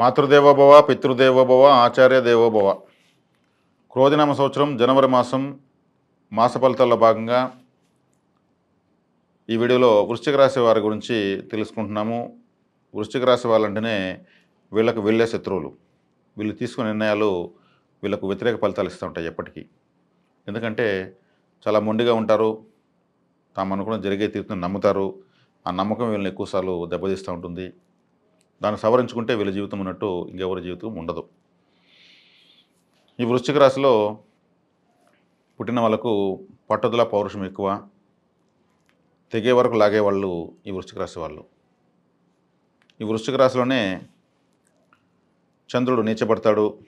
మాతృదేవోభవ పితృదేవోభవ ఆచార్య దేవోభవ క్రోధినామ సంవత్సరం జనవరి మాసం మాస ఫలితాల్లో భాగంగా ఈ వీడియోలో వృశ్చిక రాశి వారి గురించి తెలుసుకుంటున్నాము. వృశ్చిక రాశి వాళ్ళంటేనే వీళ్ళకు వెళ్ళే శత్రువులు. వీళ్ళు తీసుకునే నిర్ణయాలు వీళ్ళకు వ్యతిరేక ఫలితాలు ఇస్తూ ఉంటాయి ఎప్పటికీ. ఎందుకంటే చాలా మొండిగా ఉంటారు. తాము అనుకున్న జరిగే తీరుతుని నమ్ముతారు. ఆ నమ్మకం వీళ్ళని ఎక్కువసార్లు దెబ్బతీస్తూ ఉంటుంది. దాన్ని సవరించుకుంటే వీళ్ళ జీవితం ఉన్నట్టు ఇంకెవరి జీవితం ఉండదు. ఈ వృశ్చిక రాశిలో పుట్టిన వాళ్ళకు పట్టుదల పౌరుషం ఎక్కువ తెగే వరకు లాగే వాళ్ళు ఈ వృశ్చిక రాశి వాళ్ళు. ఈ వృశ్చిక రాశిలోనే చంద్రుడు నీచపడతాడు.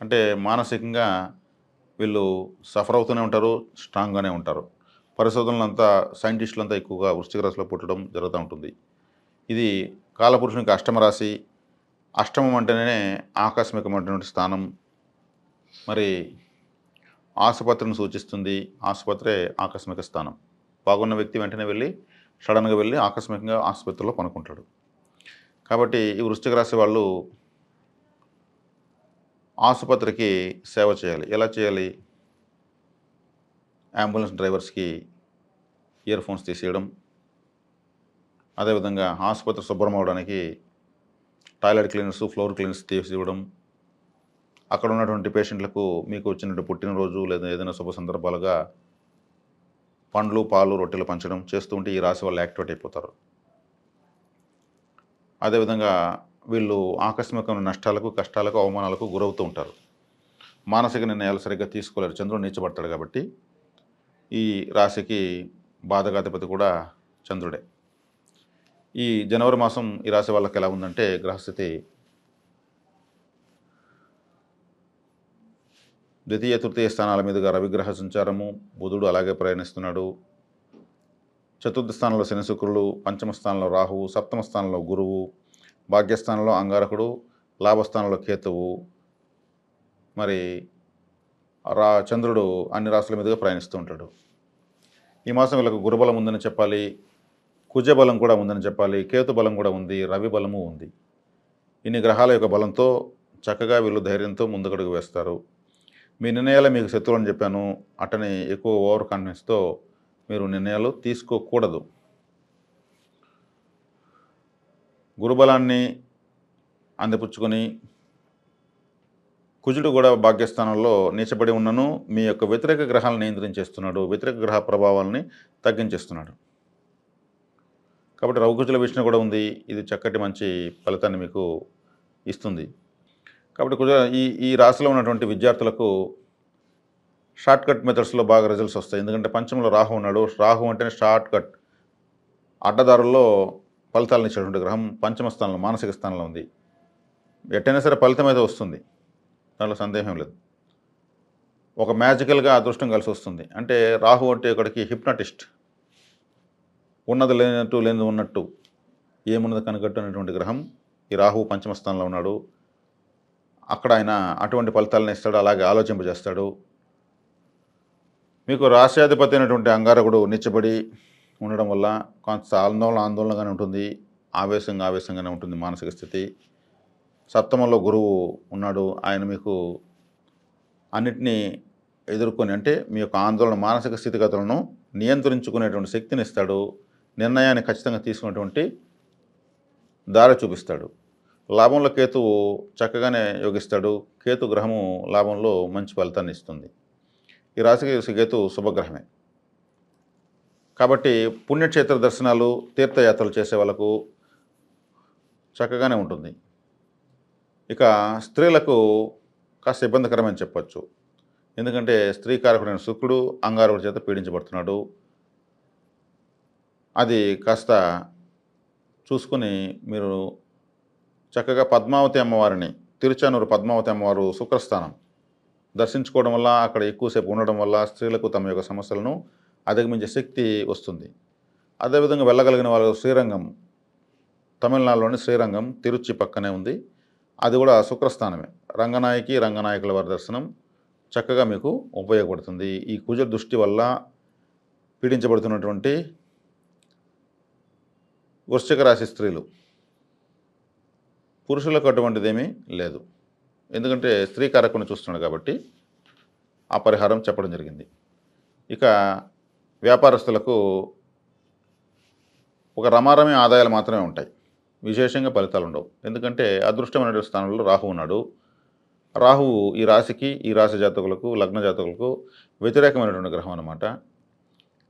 అంటే మానసికంగా వీళ్ళు సఫర్ అవుతూనే ఉంటారు స్ట్రాంగ్గానే ఉంటారు. పరిశోధనలంతా సైంటిస్టులంతా సైంటిస్టులు అంతా ఎక్కువగా వృశ్చిక రాశిలో పుట్టడం జరుగుతూ ఉంటుంది. ఇది కాలపురుషునికి అష్టమరాశి అష్టమం అంటేనే ఆకస్మికమైనటువంటి స్థానం. మరి ఆసుపత్రిని సూచిస్తుంది ఆసుపత్రే ఆకస్మిక స్థానం. బాగున్న వ్యక్తి వెంటనే వెళ్ళి సడన్గా వెళ్ళి ఆకస్మికంగా ఆసుపత్రిలో పనుకుంటాడు కాబట్టి ఈ వృష్టిక రాశి వాళ్ళు ఆసుపత్రికి సేవ చేయాలి. ఎలా చేయాలి? అంబులెన్స్ డ్రైవర్స్కి ఇయర్ ఫోన్స్ తీసేయడం అదేవిధంగా ఆసుపత్రి శుభ్రం అవడానికి టాయిలెట్ క్లీనర్స్ ఫ్లోర్ క్లీనర్స్ తీసి ఇవ్వడం అక్కడ ఉన్నటువంటి పేషెంట్లకు మీకు వచ్చినట్టు పుట్టినరోజు లేదా ఏదైనా శుభ సందర్భాలుగా పండ్లు పాలు రొట్టెలు పంచడం చేస్తూ ఉంటే ఈ రాశి వాళ్ళు యాక్టివేట్ అయిపోతారు. అదేవిధంగా వీళ్ళు ఆకస్మికమైన నష్టాలకు కష్టాలకు అవమానాలకు గురవుతూ ఉంటారు. మానసిక నిర్ణయాలు సరిగ్గా తీసుకోలేరు. చంద్రుడు నీచబడతాడు కాబట్టి ఈ రాశికి బాధగాధిపతి కూడా చంద్రుడే. ఈ జనవరి మాసం ఈ రాశి వాళ్ళకి ఎలా ఉందంటే గ్రహస్థితి ద్వితీయ తృతీయ స్థానాల మీదుగా రవిగ్రహ సంచారము బుధుడు అలాగే ప్రయాణిస్తున్నాడు. చతుర్థ స్థానంలో శని శుక్రులు పంచమ స్థానంలో రాహువు సప్తమ స్థానంలో గురువు భాగ్యస్థానంలో అంగారకుడు లాభస్థానంలో కేతువు. మరి రా చంద్రుడు అన్ని రాశుల మీదుగా ప్రయాణిస్తూ ఉంటాడు. ఈ మాసం వీళ్ళకు గురుబలం ఉందని చెప్పాలి. కుజ బలం కూడా ఉందని చెప్పాలి కేతు బలం కూడా ఉంది రవి బలము ఉంది. ఇన్ని గ్రహాల యొక్క బలంతో చక్కగా వీళ్ళు ధైర్యంతో ముందుకడుగు వేస్తారు. మీ నిర్ణయాలే మీకు శత్రువు అని చెప్పాను. అటని ఎక్కువ ఓవర్ కాన్ఫిడెన్స్తో మీరు నిర్ణయాలు తీసుకోకూడదు. గురుబలాన్ని అందిపుచ్చుకొని కుజుడు కూడా భాగ్యస్థానంలో నీచబడి ఉన్నను మీ యొక్క వ్యతిరేక గ్రహాలను నియంత్రించేస్తున్నాడు. వ్యతిరేక గ్రహ ప్రభావాలని తగ్గించేస్తున్నాడు. కాబట్టి రవికుజుల విష్ణు కూడా ఉంది. ఇది చక్కటి మంచి ఫలితాన్ని మీకు ఇస్తుంది. కాబట్టి కుజ ఈ ఈ రాశిలో ఉన్నటువంటి విద్యార్థులకు షార్ట్ కట్ మెథడ్స్లో బాగా రిజల్ట్స్ వస్తాయి. ఎందుకంటే పంచంలో రాహు ఉన్నాడు. రాహు అంటేనే షార్ట్ కట్. అడ్డదారుల్లో ఫలితాలను ఇచ్చేటువంటి గ్రహం పంచమ స్థానంలో మానసిక స్థానంలో ఉంది. ఎట్టైనా సరే ఫలితం అయితే వస్తుంది. దాంట్లో సందేహం లేదు. ఒక మ్యాజికల్గా అదృష్టం కలిసి వస్తుంది. అంటే రాహు అంటే ఇక్కడికి హిప్నటిస్ట్. ఉన్నది లేనట్టు లేనిది ఉన్నట్టు ఏమున్నది కనుగట్టు అనేటువంటి గ్రహం ఈ రాహు పంచమ స్థానంలో ఉన్నాడు. అక్కడ ఆయన అటువంటి ఫలితాలను ఇస్తాడు అలాగే ఆలోచింపజేస్తాడు. మీకు రాష్ట్రాధిపతి అయినటువంటి అంగారకుడు నిచ్చబడి ఉండడం వల్ల కొంత ఆందోళన ఆందోళనగానే ఉంటుంది ఆవేశంగా ఆవేశంగానే ఉంటుంది మానసిక స్థితి. సప్తమంలో గురువు ఉన్నాడు ఆయన మీకు అన్నిటినీ ఎదుర్కొని అంటే మీ యొక్క ఆందోళన మానసిక స్థితిగతులను నియంత్రించుకునేటువంటి శక్తిని ఇస్తాడు. నిర్ణయాన్ని ఖచ్చితంగా తీసుకున్నటువంటి దారి చూపిస్తాడు. లాభంలో కేతువు చక్కగానే యోగిస్తాడు. కేతు గ్రహము లాభంలో మంచి ఫలితాన్ని ఇస్తుంది. ఈ రాశికి కేతు శుభగ్రహమే. కాబట్టి పుణ్యక్షేత్ర దర్శనాలు తీర్థయాత్రలు చేసే వాళ్ళకు చక్కగానే ఉంటుంది. ఇక స్త్రీలకు కాస్త ఇబ్బందికరమని చెప్పచ్చు. ఎందుకంటే స్త్రీ కారకుడైన శుక్రుడు అంగారుడి చేత పీడించబడుతున్నాడు. అది కాస్త చూసుకుని మీరు చక్కగా పద్మావతి అమ్మవారిని తిరుచానూరు పద్మావతి అమ్మవారు శుక్రస్థానం దర్శించుకోవడం వల్ల అక్కడ ఎక్కువసేపు ఉండడం వల్ల స్త్రీలకు తమ యొక్క సమస్యలను అధిగమించే శక్తి వస్తుంది. అదేవిధంగా వెళ్ళగలిగిన వాళ్ళు శ్రీరంగం తమిళనాడులోని శ్రీరంగం తిరుచి పక్కనే ఉంది. అది కూడా శుక్రస్థానమే. రంగనాయకి రంగనాయకుల వారి దర్శనం చక్కగా మీకు ఉపయోగపడుతుంది. ఈ కుజ దృష్టి వల్ల పీడించబడుతున్నటువంటి వృశ్చిక రాశి స్త్రీలు. పురుషులకు అటువంటిదేమీ లేదు. ఎందుకంటే స్త్రీ కారకుని చూస్తున్నాడు కాబట్టి ఆ పరిహారం చెప్పడం జరిగింది. ఇక వ్యాపారస్తులకు ఒక రమారమే ఆదాయాలు మాత్రమే ఉంటాయి. విశేషంగా ఫలితాలు ఉండవు. ఎందుకంటే అదృష్టమైన స్థానంలో రాహు ఉన్నాడు. రాహువు ఈ రాశికి ఈ రాశి జాతకులకు లగ్న జాతకులకు వ్యతిరేకమైనటువంటి గ్రహం అన్నమాట.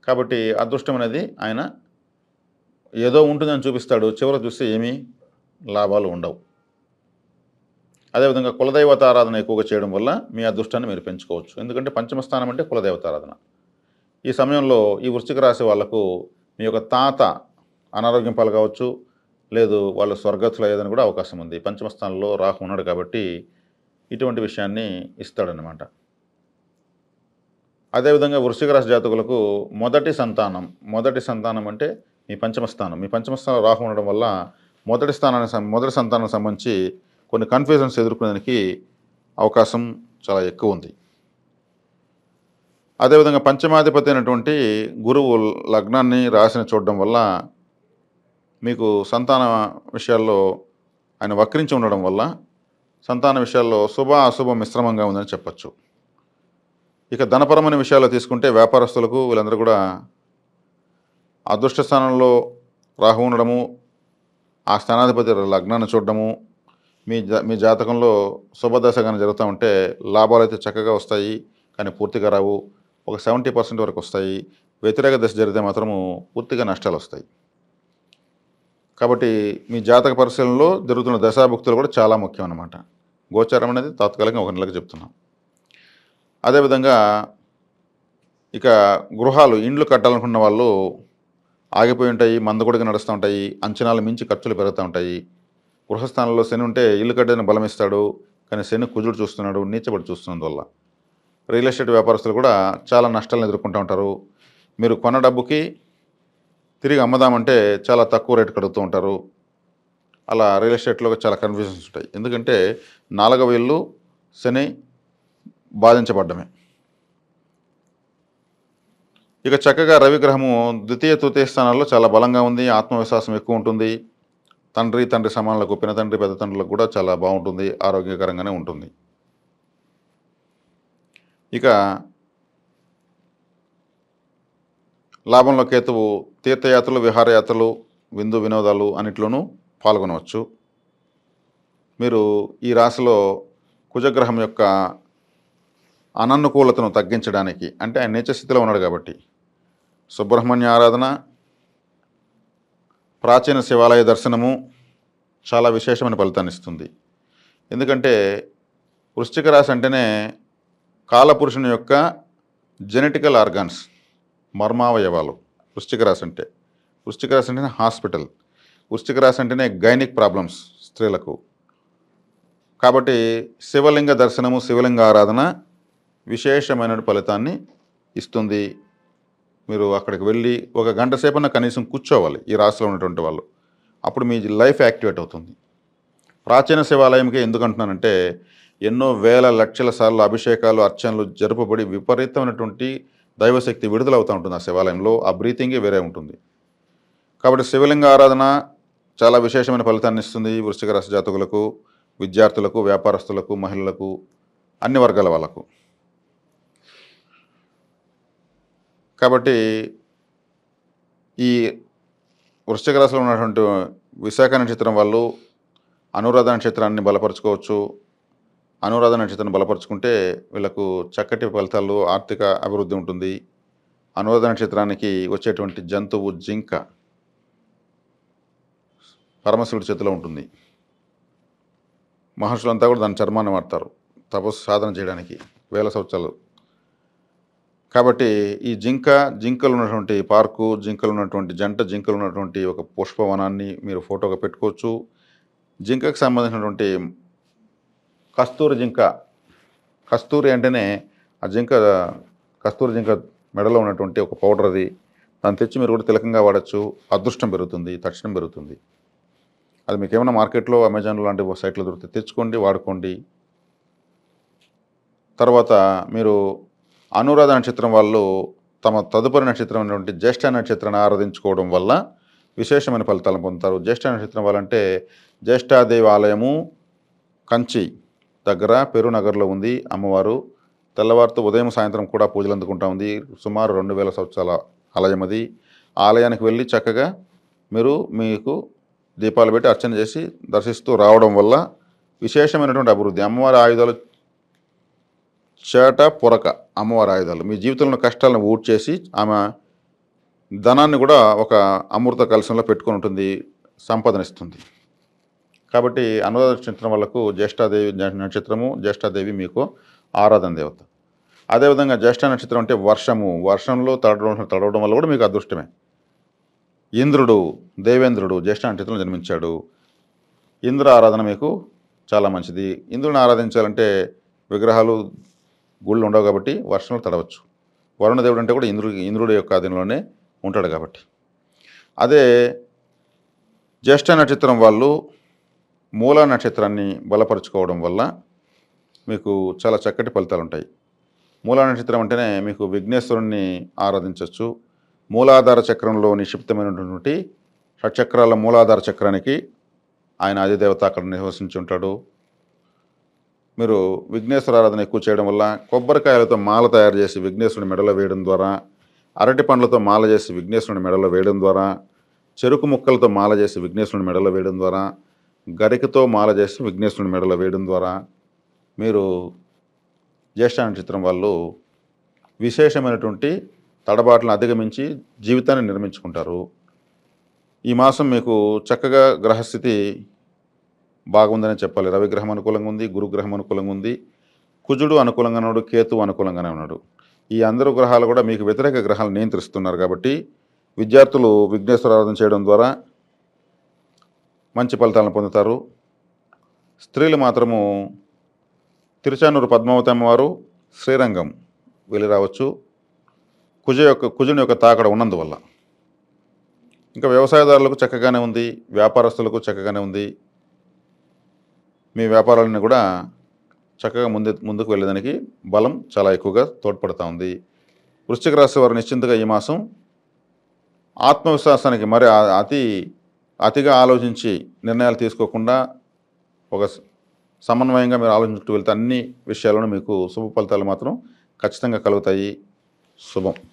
కాబట్టి అదృష్టం అనేది ఆయన ఏదో ఉంటుందని చూపిస్తాడు చివరికి చూస్తే ఏమీ లాభాలు ఉండవు. అదేవిధంగా కులదైవత ఆరాధన ఎక్కువగా చేయడం వల్ల మీ అదృష్టాన్ని మీరు పెంచుకోవచ్చు. ఎందుకంటే పంచమ స్థానం అంటే కులదేవత ఆరాధన ఈ సమయంలో ఈ వృశ్చిక రాశి వాళ్ళకు మీ యొక్క తాత అనారోగ్యం పాల్గొవచ్చు లేదు వాళ్ళు స్వర్గస్థులు అయ్యేదని కూడా అవకాశం ఉంది. పంచమస్థానంలో రాహు ఉన్నాడు కాబట్టి ఇటువంటి విషయాన్ని ఇస్తాడనమాట అదేవిధంగా వృశ్చిక రాశి జాతకులకు మొదటి సంతానం మొదటి సంతానం అంటే మీ పంచమ స్థానం. మీ పంచమ స్థానం రాహు ఉండడం వల్ల మొదటి స్థానానికి సం- మొదటి సంతానానికి సంబంధించి కొన్ని కన్ఫ్యూజన్స్ ఎదుర్కొనేదానికి అవకాశం చాలా ఎక్కువ ఉంది. అదేవిధంగా పంచమాధిపతి అయినటువంటి గురువు లగ్నాన్ని రాసిన చూడడం వల్ల మీకు సంతాన విషయాల్లో ఆయన వక్రించి ఉండడం వల్ల సంతాన విషయాల్లో శుభ అశుభ మిశ్రమంగా ఉందని చెప్పచ్చు. ఇక ధనపరమైన విషయాల్లో తీసుకుంటే వ్యాపారస్తులకు వీళ్ళందరూ కూడా అదృష్ట స్థానంలో రాహు ఉండడము ఆ స్థానాధిపతి లగ్నాన్ని చూడడము మీ మీ జాతకంలో శుభదశ కానీ జరుగుతూ ఉంటే లాభాలు అయితే చక్కగా వస్తాయి కానీ పూర్తిగా రావు. ఒక సెవెంటీ పర్సెంట్ వరకు వస్తాయి. వ్యతిరేక దశ జరిగితే మాత్రము పూర్తిగా నష్టాలు వస్తాయి. కాబట్టి మీ జాతక పరిశీలనలో జరుగుతున్న దశాభుక్తులు కూడా చాలా ముఖ్యం అన్నమాట. గోచారం అనేది తాత్కాలికంగా ఒక నెలకు చెప్తున్నాం. అదేవిధంగా ఇక గృహాలు ఇండ్లు కట్టాలనుకున్న వాళ్ళు ఆగిపోయి ఉంటాయి మందకొడిగా నడుస్తూ ఉంటాయి అంచనాలు మించి ఖర్చులు పెరుగుతూ ఉంటాయి. గృహస్థానంలో శని ఉంటే ఇల్లు కట్టేదని బలం ఇస్తాడు కానీ శని కుజుడు చూస్తున్నాడు నీచబడి చూస్తున్నందువల్ల రియల్ ఎస్టేట్ వ్యాపారస్తులు కూడా చాలా నష్టాలను ఎదుర్కొంటూ ఉంటారు. మీరు కొన్న డబ్బుకి తిరిగి అమ్మదామంటే చాలా తక్కువ రేటు కడుగుతూ ఉంటారు. అలా రియల్ ఎస్టేట్లో చాలా కన్ఫ్యూజన్స్ ఉంటాయి. ఎందుకంటే నాలుగవ ఇల్లు శని బాధించబడ్డమే. ఇక చక్కగా రవిగ్రహము ద్వితీయ తృతీయ స్థానాల్లో చాలా బలంగా ఉంది ఆత్మవిశ్వాసం ఎక్కువ ఉంటుంది. తండ్రి తండ్రి సమానులకు పిన తండ్రి పెద్ద తండ్రులకు కూడా చాలా బాగుంటుంది ఆరోగ్యకరంగానే ఉంటుంది. ఇక లాభంలో కేతువు తీర్థయాత్రలు విహారయాత్రలు విందు వినోదాలు అన్నిట్లోనూ పాల్గొనవచ్చు. మీరు ఈ రాశిలో కుజగ్రహం యొక్క అననుకూలతను తగ్గించడానికి అంటే ఆయన నీచ స్థితిలో ఉన్నాడు కాబట్టి సుబ్రహ్మణ్య ఆరాధన ప్రాచీన శివాలయ దర్శనము చాలా విశేషమైన ఫలితాన్ని ఇస్తుంది. ఎందుకంటే వృశ్చిక రాశి అంటేనే కాలపురుషుని యొక్క జెనెటికల్ ఆర్గాన్స్ మర్మావయవాలు. వృశ్చిక రాశి అంటే వృశ్చిక రాశి అంటేనే హాస్పిటల్ వృశ్చిక రాశి అంటేనే గైనిక్ ప్రాబ్లమ్స్ స్త్రీలకు. కాబట్టి శివలింగ దర్శనము శివలింగ ఆరాధన విశేషమైన ఫలితాన్ని ఇస్తుంది. మీరు అక్కడికి వెళ్ళి ఒక గంట సేపన్న కనీసం కూర్చోవాలి ఈ రాశిలో ఉన్నటువంటి వాళ్ళు. అప్పుడు మీ లైఫ్ యాక్టివేట్ అవుతుంది. ప్రాచీన శివాలయంకి ఎందుకంటున్నానంటే ఎన్నో వేల లక్షల సార్లు అభిషేకాలు అర్చనలు జరుపబడి విపరీతమైనటువంటి దైవశక్తి విడుదలవుతూ ఉంటుంది ఆ శివాలయంలో. ఆ బ్రీతింగే వేరే ఉంటుంది. కాబట్టి శివలింగ ఆరాధన చాలా విశేషమైన ఫలితాన్ని ఇస్తుంది వృశ్చిక రాశి జాతకులకు విద్యార్థులకు వ్యాపారస్తులకు మహిళలకు అన్ని వర్గాల వాళ్ళకు కాబట్టి ఈ వృశ్చిక రాశిలో ఉన్నటువంటి విశాఖ నక్షత్రం వాళ్ళు అనురాధ నక్షత్రాన్ని బలపరుచుకోవచ్చు. అనురాధ నక్షత్రాన్ని బలపరుచుకుంటే వీళ్ళకు చక్కటి ఫలితాలు ఆర్థిక అభివృద్ధి ఉంటుంది. అనురాధ నక్షత్రానికి వచ్చేటువంటి జంతువు జింక పరమశివుడి చేతిలో ఉంటుంది. మహర్షులంతా కూడా దాని చర్మాన్ని వాడతారు. తపస్సు సాధన చేయడానికి వేల సంవత్సరాలు కాబట్టి ఈ జింక జింకలు ఉన్నటువంటి పార్కు జింకలు ఉన్నటువంటి జంట జింకలు ఉన్నటువంటి ఒక పుష్పవనాన్ని మీరు ఫోటోగా పెట్టుకోవచ్చు. జింకకు సంబంధించినటువంటి కస్తూరి జింక కస్తూరి అంటేనే ఆ జింక కస్తూరి జింక మెడలో ఉన్నటువంటి ఒక పౌడర్ అది. దాన్ని తెచ్చి మీరు కూడా తిలకంగా వాడచ్చు. అదృష్టం పెరుగుతుంది తక్షణం పెరుగుతుంది. అది మీకు ఏమైనా మార్కెట్లో అమెజాన్ లాంటి సైట్లో దొరికితే తెచ్చుకోండి వాడుకోండి. తర్వాత మీరు అనురాధ నక్షత్రం వాళ్ళు తమ తదుపరి నక్షత్రం అయినటువంటి జ్యేష్ఠ నక్షత్రాన్ని ఆరాధించుకోవడం వల్ల విశేషమైన ఫలితాలను పొందుతారు. జ్యేష్ఠ నక్షత్రం వాళ్ళంటే జ్యేష్ఠాదేవి ఆలయము కంచి దగ్గర పెరునగర్లో ఉంది అమ్మవారు. తెల్లవారుతో ఉదయం సాయంత్రం కూడా పూజలు అందుకుంటా ఉంది. సుమారు రెండు వేల సంవత్సరాల ఆలయం అది. ఆలయానికి వెళ్ళి చక్కగా మీరు మీకు దీపాలు పెట్టి అర్చన చేసి దర్శిస్తూ రావడం వల్ల విశేషమైనటువంటి అభివృద్ధి. అమ్మవారి ఆయుధాలు చేట పొరక అమ్మవారి ఆయుధాలు. మీ జీవితంలో కష్టాలను ఊడ్చేసి ఆమె ధనాన్ని కూడా ఒక అమృత కలశంలో పెట్టుకుని ఉంటుంది సంపదనిస్తుంది. కాబట్టి అనురాధ నక్షత్రం వాళ్ళకు జ్యేష్ఠాదేవి నక్షత్రము జ్యేష్ఠాదేవి మీకు ఆరాధన దేవత. అదేవిధంగా జ్యేష్ఠ నక్షత్రం అంటే వర్షము. వర్షంలో తడవడం తడవడం వల్ల కూడా మీకు అదృష్టమే. ఇంద్రుడు దేవేంద్రుడు జ్యేష్ఠ నక్షత్రంలో జన్మించాడు. ఇంద్ర ఆరాధన మీకు చాలా మంచిది. ఇంద్రుని ఆరాధించాలంటే విగ్రహాలు గుళ్ళు ఉండవు కాబట్టి వర్షంలో తడవచ్చు. వరుణదేవుడు అంటే కూడా ఇంద్రుడి ఇంద్రుడి యొక్క ఆధీనంలోనే ఉంటాడు కాబట్టి. అదే జ్యేష్ఠ నక్షత్రం వాళ్ళు మూలా నక్షత్రాన్ని బలపరుచుకోవడం వల్ల మీకు చాలా చక్కటి ఫలితాలు ఉంటాయి. మూలా నక్షత్రం అంటేనే మీకు విఘ్నేశ్వరుణ్ణి ఆరాధించవచ్చు. మూలాధార చక్రంలో నిక్షిప్తమైనటువంటి షట్చక్రాల మూలాధార చక్రానికి ఆయన అధిదేవత అక్కడ నివసించి ఉంటాడు. మీరు విఘ్నేశ్వర ఆరాధన ఎక్కువ చేయడం వల్ల కొబ్బరికాయలతో మాల తయారు చేసి విఘ్నేశ్వరుని మెడలో వేయడం ద్వారా అరటి పండ్లతో మాల చేసి విఘ్నేశ్వరుని మెడలో వేయడం ద్వారా చెరుకు ముక్కలతో మాల చేసి విఘ్నేశ్వరుని మెడలో వేయడం ద్వారా గరికతో మాల చేసి విఘ్నేశ్వరుని మెడలో వేయడం ద్వారా మీరు జ్యేష్ఠ నక్షత్రం వాళ్ళు విశేషమైనటువంటి తడబాట్లను అధిగమించి జీవితాన్ని నిర్మించుకుంటారు. ఈ మాసం మీకు చక్కగా గ్రహస్థితి బాగుందని చెప్పాలి. రవిగ్రహం అనుకూలంగా ఉంది గురుగ్రహం అనుకూలంగా ఉంది. కుజుడు అనుకూలంగా ఉన్నాడు కేతు అనుకూలంగానే ఉన్నాడు. ఈ అందరు గ్రహాలు కూడా మీకు వ్యతిరేక గ్రహాలు నియంత్రిస్తున్నారు కాబట్టి విద్యార్థులు విఘ్నేశ్వర ఆరాధన చేయడం ద్వారా మంచి ఫలితాలను పొందుతారు. స్త్రీలు మాత్రము తిరుచానూరు పద్మావతి అమ్మవారు శ్రీరంగం వెళ్ళి రావచ్చు. కుజ యొక్క కుజుని యొక్క తాకడ ఉన్నందువల్ల. ఇంకా వ్యవసాయదారులకు చక్కగానే ఉంది వ్యాపారస్తులకు చక్కగానే ఉంది. మీ వ్యాపారాలను కూడా చక్కగా ముందు ముందుకు వెళ్ళేదానికి బలం చాలా ఎక్కువగా తోడ్పడుతూ ఉంది. వృశ్చిక రాశి వారు నిశ్చింతగా ఈ మాసం ఆత్మవిశ్వాసానికి మరి అతి అతిగా ఆలోచించి నిర్ణయాలు తీసుకోకుండా ఒక స- సమన్వయంగా మీరు ఆలోచించుకుంటూ వెళ్తే అన్ని విషయాలను మీకు శుభ ఫలితాలు మాత్రం ఖచ్చితంగా కలుగుతాయి. శుభం.